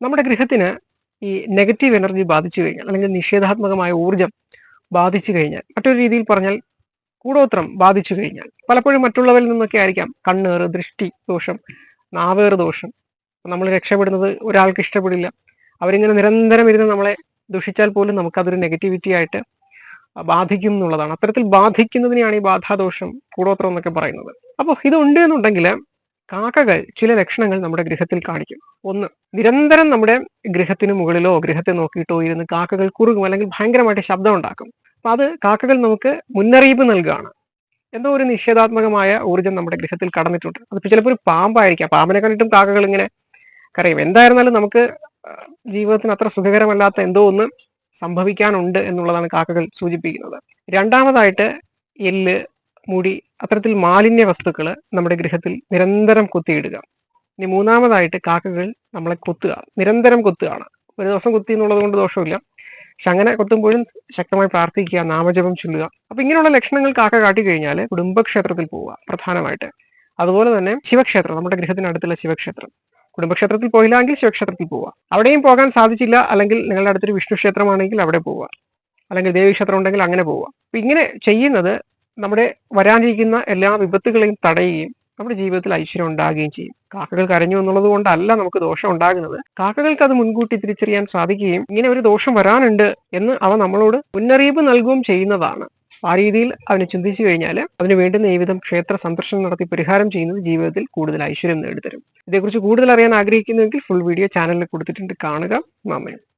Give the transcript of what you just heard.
നമ്മുടെ ഗൃഹത്തിന് ഈ negative energy ബാധിച്ചു കഴിഞ്ഞാൽ അല്ലെങ്കിൽ നിഷേധാത്മകമായ ഊർജം ബാധിച്ചു കഴിഞ്ഞാൽ മറ്റൊരു രീതിയിൽ പറഞ്ഞാൽ കൂടോത്രം ബാധിച്ചു കഴിഞ്ഞാൽ പലപ്പോഴും മറ്റുള്ളവരിൽ നിന്നൊക്കെ ആയിരിക്കാം കണ്ണേറ് ദൃഷ്ടി ദോഷം നാവേറ് ദോഷം. നമ്മൾ രക്ഷപ്പെടുന്നത് ഒരാൾക്ക് ഇഷ്ടപ്പെടില്ല. അവരിങ്ങനെ നിരന്തരം ഇരുന്ന് നമ്മളെ ദുഷിച്ചാൽ പോലും നമുക്കതൊരു നെഗറ്റിവിറ്റി ആയിട്ട് ബാധിക്കും എന്നുള്ളതാണ്. അത്തരത്തിൽ ബാധിക്കുന്നതിനെയാണ് ഈ ബാധാദോഷം കൂടോത്രം എന്നൊക്കെ പറയുന്നത്. അപ്പോൾ ഇതുണ്ട് എന്നുണ്ടെങ്കിൽ കാക്കകൾ ചില ലക്ഷണങ്ങൾ നമ്മുടെ ഗൃഹത്തിൽ കാണിക്കും. ഒന്ന് നിരന്തരം നമ്മുടെ ഗൃഹത്തിന് മുകളിലോ ഗൃഹത്തെ നോക്കിയിട്ടോ ഇരുന്ന് കാക്കകൾ കുറുകും അല്ലെങ്കിൽ ഭയങ്കരമായിട്ട് ശബ്ദം ഉണ്ടാക്കും. അപ്പൊ അത് കാക്കകൾ നമുക്ക് മുന്നറിയിപ്പ് നൽകുകയാണ്. എന്തോ ഒരു നിഷേധാത്മകമായ ഊർജം നമ്മുടെ ഗൃഹത്തിൽ കടന്നിട്ടുണ്ട്. അത് ചിലപ്പോൾ ഒരു പാമ്പായിരിക്കാം. പാമ്പിനെ കണ്ടിട്ടും കാക്കകൾ ഇങ്ങനെ കരയും. എന്തായിരുന്നാലും നമുക്ക് ജീവിതത്തിന് അത്ര സുഖകരമല്ലാത്ത എന്തോ ഒന്ന് സംഭവിക്കാനുണ്ട് എന്നുള്ളതാണ് കാക്കകൾ സൂചിപ്പിക്കുന്നത്. രണ്ടാമതായിട്ട് എല്ല് മുടി അത്തരത്തിൽ മാലിന്യ വസ്തുക്കൾ നമ്മുടെ ഗൃഹത്തിൽ നിരന്തരം കുത്തിയിടുക. ഇനി മൂന്നാമതായിട്ട് കാക്കകൾ നമ്മളെ കൊത്തുക. നിരന്തരം കൊത്തുകയാണ്. ഒരു ദിവസം കുത്തി എന്നുള്ളത് കൊണ്ട് ദോഷമില്ല. പക്ഷെ അങ്ങനെ കൊത്തുമ്പോഴും ശക്തമായി പ്രാർത്ഥിക്കുക നാമജപം ചൊല്ലുക. അപ്പൊ ഇങ്ങനെയുള്ള ലക്ഷണങ്ങൾ കാക്ക കാട്ടി കഴിഞ്ഞാൽ കുടുംബക്ഷേത്രത്തിൽ പോവുക പ്രധാനമായിട്ട്. അതുപോലെ തന്നെ ശിവക്ഷേത്രം നമ്മുടെ ഗൃഹത്തിനടുത്തുള്ള ശിവക്ഷേത്രം. കുടുംബക്ഷേത്രത്തിൽ പോയില്ലെങ്കിൽ ശിവക്ഷേത്രത്തിൽ പോവുക. അവിടെയും പോകാൻ സാധിച്ചില്ല. അല്ലെങ്കിൽ നിങ്ങളുടെ അടുത്തൊരു വിഷ്ണു ക്ഷേത്രമാണെങ്കിൽ അവിടെ പോവുക. അല്ലെങ്കിൽ ദേവീക്ഷേത്രം ഉണ്ടെങ്കിൽ അങ്ങനെ പോവുക. അപ്പൊ ഇങ്ങനെ ചെയ്യുന്നത് നമ്മുടെ വരാനിരിക്കുന്ന എല്ലാ വിപത്തുകളെയും തടയുകയും നമ്മുടെ ജീവിതത്തിൽ ഐശ്വര്യം ഉണ്ടാകുകയും ചെയ്യും. കാക്കകൾ കരഞ്ഞു എന്നുള്ളത് കൊണ്ടല്ല നമുക്ക് ദോഷം ഉണ്ടാകുന്നത്. കാക്കകൾക്ക് അത് മുൻകൂട്ടി തിരിച്ചറിയാൻ സാധിക്കുകയും ഇങ്ങനെ ഒരു ദോഷം വരാനുണ്ട് എന്ന് അവ നമ്മളോട് മുന്നറിയിപ്പ് നൽകുകയും ചെയ്യുന്നതാണ്. ആ രീതിയിൽ അവനെ ചിന്തിച്ചു കഴിഞ്ഞാൽ അതിന് വേണ്ടുന്ന ഈ വിധം ക്ഷേത്ര സന്ദർശനം നടത്തി പരിഹാരം ചെയ്യുന്നത് ജീവിതത്തിൽ കൂടുതൽ ഐശ്വര്യം നേടിത്തരും. ഇതേക്കുറിച്ച് കൂടുതൽ അറിയാൻ ആഗ്രഹിക്കുന്നുവെങ്കിൽ ഫുൾ വീഡിയോ ചാനലിൽ കൊടുത്തിട്ടുണ്ട്. കാണുക. നന്ദി.